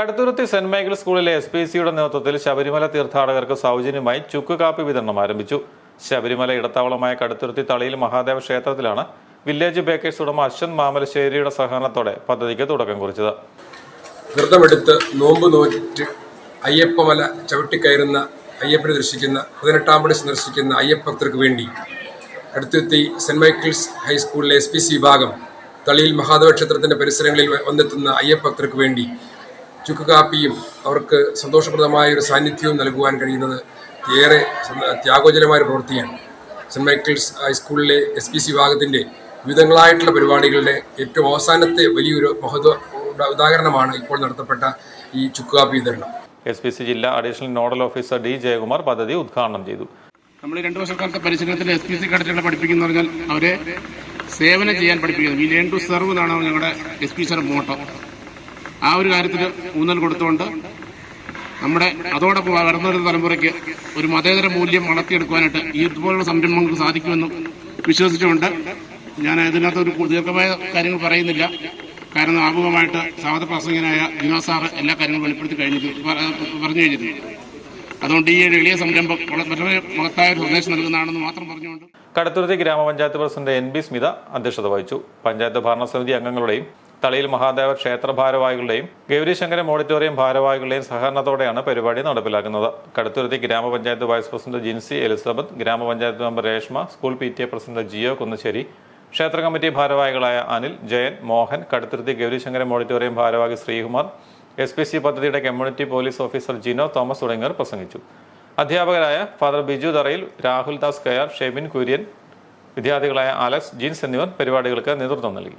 Kaduthuruthy saint Michael സ്കൂളിലെ S P സിയുടെ നേതൃത്വത്തിൽ ശബരിമല തീർത്ഥാടകർക്ക് സൗജന്യമായി ചുക്ക് കാപ്പി വിതരണം ആരംഭിച്ചു. ശബരിമല ഇടത്താവളമായ കടുത്തുരുത്തി തളിയിൽ മഹാദേവ ക്ഷേത്രത്തിലാണ് വില്ലേജ് ബേക്കേഴ്സ് ഉടമ അശ്വന്ത് മാമലശ്ശേരിയുടെ സഹകരണത്തോടെ പദ്ധതിക്ക് തുടക്കം കുറിച്ചത്. വ്രതമെടുത്ത് നോമ്പ് നോറ്റ് അയ്യപ്പമല ചവിട്ടിക്കയറുന്ന അയ്യപ്പനെ ദർശിക്കുന്ന പതിനെട്ടാം പടി സന്ദർശിക്കുന്ന അയ്യപ്പക്തർക്ക് വേണ്ടി അടുത്തെത്തി സെന്റ് മൈക്കിൾസ് ഹൈസ്കൂളിലെ എസ് പി സി വിഭാഗം തളിയിൽ മഹാദേവ ക്ഷേത്രത്തിന്റെ പരിസരങ്ങളിൽ വന്നെത്തുന്ന അയ്യപ്പക്തർക്ക് വേണ്ടി ചുക്ക് കാപ്പിയും അവർക്ക് സന്തോഷപ്രദമായ ഒരു സാന്നിധ്യവും നൽകുവാൻ കഴിയുന്നത് ഏറെ ത്യാഗോജനമായ പ്രവൃത്തിയാണ്. സെന്റ് മൈക്കിൾസ് ഹൈസ്കൂളിലെ എസ് പി സി വിഭാഗത്തിന്റെ വിവിധങ്ങളായിട്ടുള്ള പരിപാടികളുടെ ഏറ്റവും അവസാനത്തെ വലിയൊരു മഹത്വ ഉദാ- ഉദാഹരണമാണ് ഇപ്പോൾ നടത്തപ്പെട്ട ഈ ചുക്കുകാപ്പി വിതരണം. എസ് പി സി ജില്ലാ additional nodal officer D Jayakumar പദ്ധതി ഉദ്ഘാടനം ചെയ്തു. നമ്മൾ ഈ രണ്ട് വർഷക്കാലത്തെ പരിശീലനത്തിൽ എസ് പി സി കാഡറ്റുകളെ പഠിപ്പിക്കുന്ന പറഞ്ഞാൽ അവരെ സേവനം ചെയ്യാൻ പഠിപ്പിക്കുന്നത് വി ലേൺ ടു സെർവ് എന്നാണ് ഞങ്ങളുടെ എസ് പി സിയുടെ മോട്ടോ. ആ ഒരു കാര്യത്തിൽ ഊന്നൽ കൊടുത്തുകൊണ്ട് നമ്മുടെ അതോടൊപ്പം വളർന്നു വരുന്ന തലമുറയ്ക്ക് ഒരു മതേതര മൂല്യം വളർത്തിയെടുക്കുവാനായിട്ട് ഈ ഇതുപോലുള്ള സംരംഭങ്ങൾക്ക് സാധിക്കുമെന്നും വിശ്വസിച്ചുകൊണ്ട് ഞാൻ ഇതിനകത്ത് ഒരു ദീർഘമായ കാര്യങ്ങൾ പറയുന്നില്ല. കാരണം ആമുഖമായിട്ട് സാവധ പ്രസംഗനായ ജിനാ സാറ് എല്ലാ കാര്യങ്ങളും വെളിപ്പെടുത്തി കഴിഞ്ഞിട്ട് പറഞ്ഞു കഴിഞ്ഞിട്ടുണ്ട് അതുകൊണ്ട് ഈ എളിയ സംരംഭം വളരെ മഹത്തായ ഒരു സന്ദേശം നൽകുന്നതാണെന്ന് മാത്രം പറഞ്ഞുകൊണ്ട് കടുത്തുരുത്തി ഗ്രാമപഞ്ചായത്ത് പ്രസിഡന്റ് എൻ ബി സ്മിത അധ്യക്ഷത വഹിച്ചു. പഞ്ചായത്ത് ഭരണസമിതി അംഗങ്ങളുടെയും തളിയിൽ മഹാദേവ ക്ഷേത്ര ഭാരവാഹികളുടെയും ഗൗരിശങ്കരം ഓഡിറ്റോറിയം ഭാരവാഹികളുടെയും സഹകരണത്തോടെയാണ് പരിപാടി നടപ്പിലാക്കുന്നത്. കടുത്തുരുത്തി ഗ്രാമപഞ്ചായത്ത് വൈസ് പ്രസിഡന്റ് ജിൻസി എലിസബത്ത് ഗ്രാമപഞ്ചായത്ത് member Reshma school P T A president Jio Kunnassery ക്ഷേത്ര കമ്മിറ്റി ഭാരവാഹികളായ അനിൽ ജയൻ മോഹൻ കടുത്തുരുത്തി ഗൗരിശങ്കരം ഓഡിറ്റോറിയം ഭാരവാഹി ശ്രീകുമാർ എസ് പി സി പദ്ധതിയുടെ community police officer Jino Thomas തുടങ്ങിയവർ പ്രസംഗിച്ചു. അധ്യാപകരായ ഫാദർ ബിജു തറയിൽ രാഹുൽ ദാസ് കയാർ ഷെബിൻ കുര്യൻ വിദ്യാർത്ഥികളായ അലക്സ് ജീൻസ് എന്നിവർ പരിപാടികൾക്ക് നേതൃത്വം നൽകി.